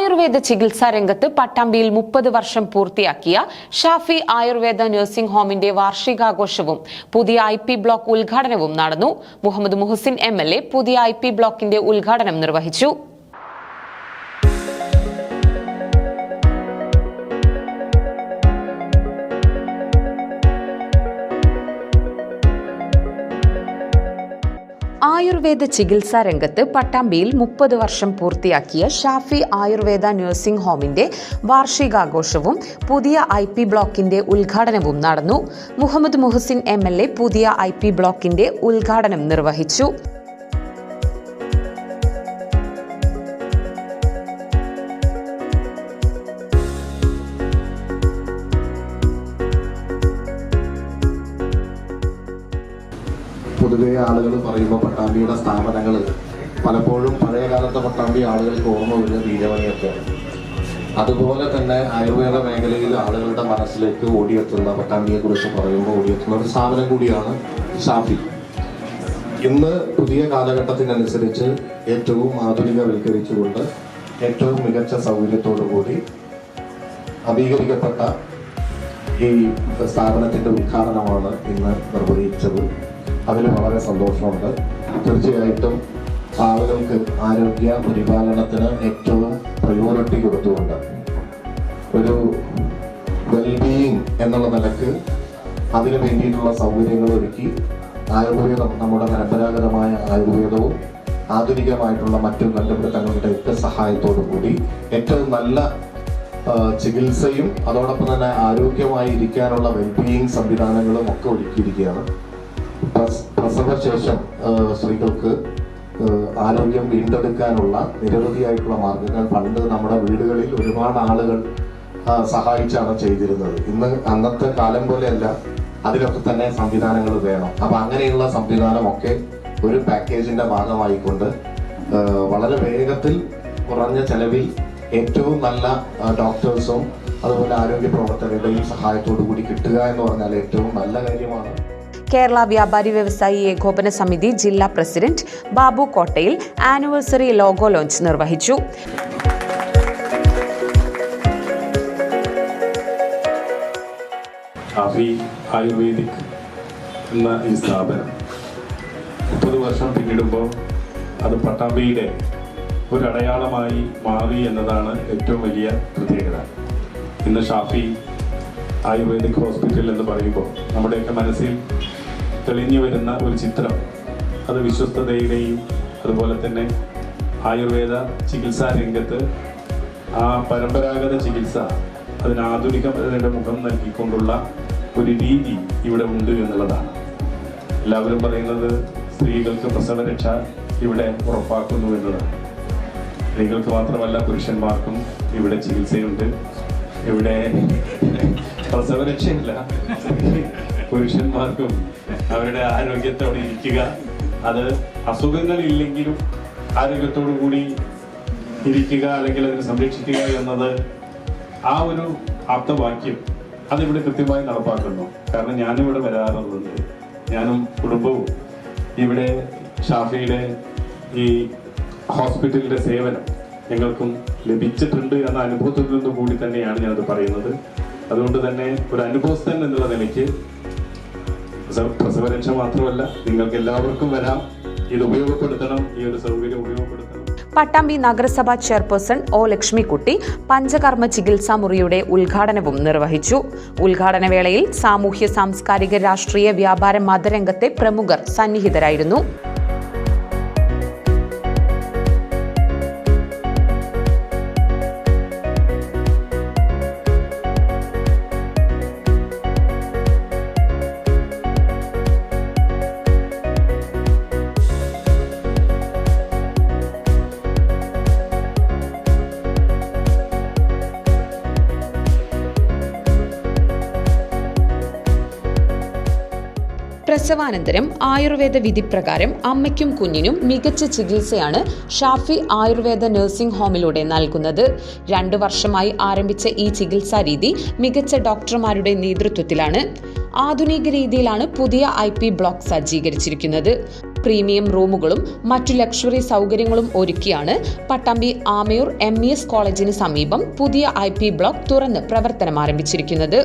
ആയുർവേദ ചികിത്സാ രംഗത്ത് പട്ടാമ്പിയിൽ മുപ്പത് വർഷം പൂർത്തിയാക്കിയ ഷാഫി ആയുർവേദ നഴ്സിംഗ് ഹോമിന്റെ വാർഷികാഘോഷവും പുതിയ ഐ പി ബ്ലോക്ക് ഉദ്ഘാടനവും നടന്നു. Muhammad Muhsin M L A പുതിയ ഐ പി ബ്ലോക്കിന്റെ ഉദ്ഘാടനം നിർവഹിച്ചു. ആയുർവേദ ചികിത്സാ രംഗത്ത് പട്ടാമ്പിയിൽ മുപ്പത് വർഷം പൂർത്തിയാക്കിയ ഷാഫി ആയുർവേദ നഴ്സിംഗ് ഹോമിന്റെ വാർഷികാഘോഷവും പുതിയ ഐ പി ബ്ലോക്കിന്റെ ഉദ്ഘാടനവും നടന്നു. മുഹമ്മദ് മുഹസിൻ എം പുതിയ ഐ പി ബ്ലോക്കിന്റെ ഉദ്ഘാടനം നിർവഹിച്ചു. പൊതുവെ ആളുകൾ പറയുമ്പോൾ പട്ടാമ്പിയുടെ സ്ഥാപനങ്ങൾ പലപ്പോഴും പഴയ കാലത്തെ പട്ടാമ്പി ആളുകൾക്ക് ഓർമ്മ വരുന്ന വീരമണിയൊക്കെയാണ് അതുപോലെ തന്നെ ആയുർവേദ മേഖലയിൽ ആളുകളുടെ മനസ്സിലേക്ക് ഓടിയെത്തുന്ന പട്ടാമ്പിയെ കുറിച്ച് പറയുമ്പോൾ ഓടിയെത്തുന്ന ഒരു സ്ഥാപനം കൂടിയാണ് ഷാഫി. ഇന്ന് പുതിയ കാലഘട്ടത്തിനനുസരിച്ച് ഏറ്റവും ആധുനികവൽക്കരിച്ചുകൊണ്ട് ഏറ്റവും മികച്ച സൗകര്യത്തോടു കൂടി നവീകരിക്കപ്പെട്ട ഈ സ്ഥാപനത്തിന്റെ ഉദ്ഘാടനമാണ് ഇന്ന് നിർവഹിച്ചത്. അതിൽ വളരെ സന്തോഷമുണ്ട്. തീർച്ചയായിട്ടും ആളുകൾക്ക് ആരോഗ്യ പരിപാലനത്തിന് ഏറ്റവും പ്രയോറിറ്റി കൊടുത്തുകൊണ്ട് ഒരു വെൽബീയിങ് എന്നുള്ള നിലയ്ക്ക് അതിനു വേണ്ടിയിട്ടുള്ള സൗകര്യങ്ങൾ ഒരുക്കി ആയുർവേദം നമ്മുടെ പരമ്പരാഗതമായ ആയുർവേദവും ആധുനികമായിട്ടുള്ള മറ്റു കണ്ടുപിടുത്തങ്ങളുടെ ഒക്കെ സഹായത്തോടു കൂടി ഏറ്റവും നല്ല ചികിത്സയും അതോടൊപ്പം തന്നെ ആരോഗ്യമായി ഇരിക്കാനുള്ള വെൽബീയിങ് സംവിധാനങ്ങളും ഒക്കെ ഒരുക്കിയിരിക്കുകയാണ്. പ്രസവശേഷം സ്ത്രീകൾക്ക് ആരോഗ്യം വീണ്ടെടുക്കാനുള്ള നിരവധിയായിട്ടുള്ള മാർഗങ്ങൾ പണ്ട് നമ്മുടെ വീടുകളിൽ ഒരുപാട് ആളുകൾ സഹായിച്ചാണ് ചെയ്തിരുന്നത്. ഇന്ന് അന്നത്തെ കാലം പോലെയല്ല അതിലൊക്കെ തന്നെ സംവിധാനങ്ങൾ വേണം. അപ്പൊ അങ്ങനെയുള്ള സംവിധാനമൊക്കെ ഒരു പാക്കേജിന്റെ ഭാഗമായിക്കൊണ്ട് വളരെ വേഗത്തിൽ കുറഞ്ഞ ചെലവിൽ ഏറ്റവും നല്ല ഡോക്ടേഴ്സും അതുപോലെ ആരോഗ്യ പ്രവർത്തകരുടെയും സഹായത്തോടു കൂടി കിട്ടുക എന്ന് പറഞ്ഞാൽ ഏറ്റവും നല്ല കാര്യമാണ്. കേരള വ്യാപാരി വ്യവസായി ഏകോപന സമിതി ജില്ലാ president Babu Kottayil anniversary logo launch നിർവഹിച്ചു. ആയുർവേദിക് എന്ന ഈ സ്ഥാപനം മുപ്പത് വർഷം പിന്നിടുമ്പോൾ അത് പട്ടാമ്പിയുടെ ഒരു അടയാളമായി മാറി എന്നതാണ് ഏറ്റവും വലിയ പ്രത്യേകത. ഇന്ന് ഷാഫി ആയുർവേദിക് ഹോസ്പിറ്റൽ എന്ന് പറയുമ്പോൾ നമ്മുടെയൊക്കെ മനസ്സിൽ തെളിഞ്ഞു വരുന്ന ഒരു ചിത്രം. അത് വിശ്വസ്തതയുടെയും അതുപോലെ തന്നെ ആയുർവേദ ചികിത്സാ രംഗത്ത് ആ പരമ്പരാഗത ചികിത്സ അതിന് ആധുനികതയുടെ മുഖം നൽകിക്കൊണ്ടുള്ള ഒരു രീതി ഇവിടെ ഉണ്ട് എന്നുള്ളതാണ്. എല്ലാവരും പറയുന്നത് സ്ത്രീകൾക്ക് പ്രസവരക്ഷ ഇവിടെ ഉറപ്പാക്കുന്നു എന്നതാണ് സ്ത്രീകൾക്ക് മാത്രമല്ല പുരുഷന്മാർക്കും ഇവിടെ ചികിത്സയുണ്ട്. ഇവിടെ പ്രസവരക്ഷയില്ല. പുരുഷന്മാർക്കും അവരുടെ ആരോഗ്യത്തോടെ ഇരിക്കുക. അത് അസുഖങ്ങളില്ലെങ്കിലും ആരോഗ്യത്തോടു കൂടി ഇരിക്കുക അല്ലെങ്കിൽ അതിനെ സംരക്ഷിക്കുക എന്നത് ആ ഒരു ആപ്തവാക്യം അതിവിടെ കൃത്യമായി നടപ്പാക്കുന്നു. കാരണം ഞാനും ഇവിടെ വരാറുള്ളത് ഞാനും കുടുംബവും ഇവിടെ ഷാഫിയുടെ ഈ ഹോസ്പിറ്റലിന്റെ സേവനം ഞങ്ങൾക്കും ലഭിച്ചിട്ടുണ്ട് എന്ന അനുഭവത്തിൽ നിന്ന് കൂടി തന്നെയാണ് ഞാനത് പറയുന്നത്. അതുകൊണ്ട് തന്നെ ഒരു അനുഭവസ്ഥൻ എന്നുള്ള നിലയ്ക്ക് പ്രസവരക്ഷ മാത്രമല്ല നിങ്ങൾക്ക് എല്ലാവർക്കും വരാം. ഇത് ഉപയോഗപ്പെടുത്തണം ഈ ഒരു സൗകര്യം ഉപയോഗപ്പെടുത്തണം. പട്ടാമ്പി നഗരസഭാ ചെയർപേഴ്സൺ ഒ ലക്ഷ്മിക്കുട്ടി പഞ്ചകർമ്മ ചികിത്സാ മുറിയുടെ ഉദ്ഘാടനവും നിർവഹിച്ചു. ഉദ്ഘാടന വേളയിൽ സാമൂഹ്യ സാംസ്കാരിക രാഷ്ട്രീയ വ്യാപാര മതരംഗത്തെ പ്രമുഖർ സന്നിഹിതരായിരുന്നു. പ്രസവാനന്തരം ആയുർവേദ വിധിപ്രകാരം അമ്മയ്ക്കും കുഞ്ഞിനും മികച്ച ചികിത്സയാണ് ഷാഫി ആയുർവേദ നഴ്സിംഗ് ഹോമിലൂടെ നൽകുന്നത്. രണ്ടു വർഷമായി ആരംഭിച്ച ഈ ചികിത്സാ രീതി മികച്ച ഡോക്ടർമാരുടെ നേതൃത്വത്തിലാണ്. ആധുനിക രീതിയിലാണ് പുതിയ ഐ പി ബ്ലോക്ക് സജ്ജീകരിച്ചിരിക്കുന്നത്. പ്രീമിയം റൂമുകളും മറ്റു ലക്ഷറി സൗകര്യങ്ങളും ഒരുക്കിയാണ് Pattambi Amayur M E S കോളേജിന് സമീപം പുതിയ ഐ പി ബ്ലോക്ക് തുറന്ന് പ്രവർത്തനം ആരംഭിച്ചിരിക്കുന്നത്.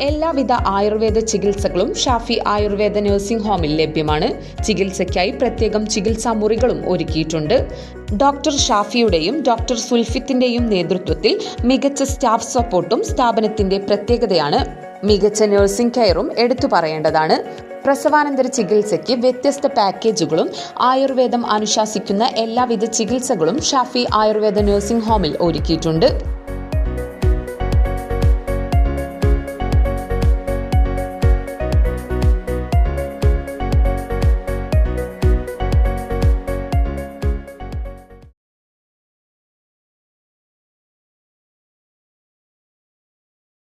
എല്ലാവിധ ആയുർവേദ ചികിത്സകളും ഷാഫി ആയുർവേദ നഴ്സിംഗ് ഹോമിൽ ലഭ്യമാണ്. ചികിത്സയ്ക്കായി പ്രത്യേകം ചികിത്സാ മുറികളും ഒരുക്കിയിട്ടുണ്ട്. ഡോക്ടർ ഷാഫിയുടെയും ഡോക്ടർ സുൽഫിത്തിന്റെയും നേതൃത്വത്തിൽ മികച്ച സ്റ്റാഫ് സപ്പോർട്ടും സ്ഥാപനത്തിന്റെ പ്രത്യേകതയാണ്. മികച്ച നഴ്സിംഗ് കെയറും എടുത്തു പറയേണ്ടതാണ്. പ്രസവാനന്തര ചികിത്സയ്ക്ക് വ്യത്യസ്ത പാക്കേജുകളും ആയുർവേദം അനുശാസിക്കുന്ന എല്ലാവിധ ചികിത്സകളും ഷാഫി ആയുർവേദ നഴ്സിംഗ് ഹോമിൽ ഒരുക്കിയിട്ടുണ്ട്.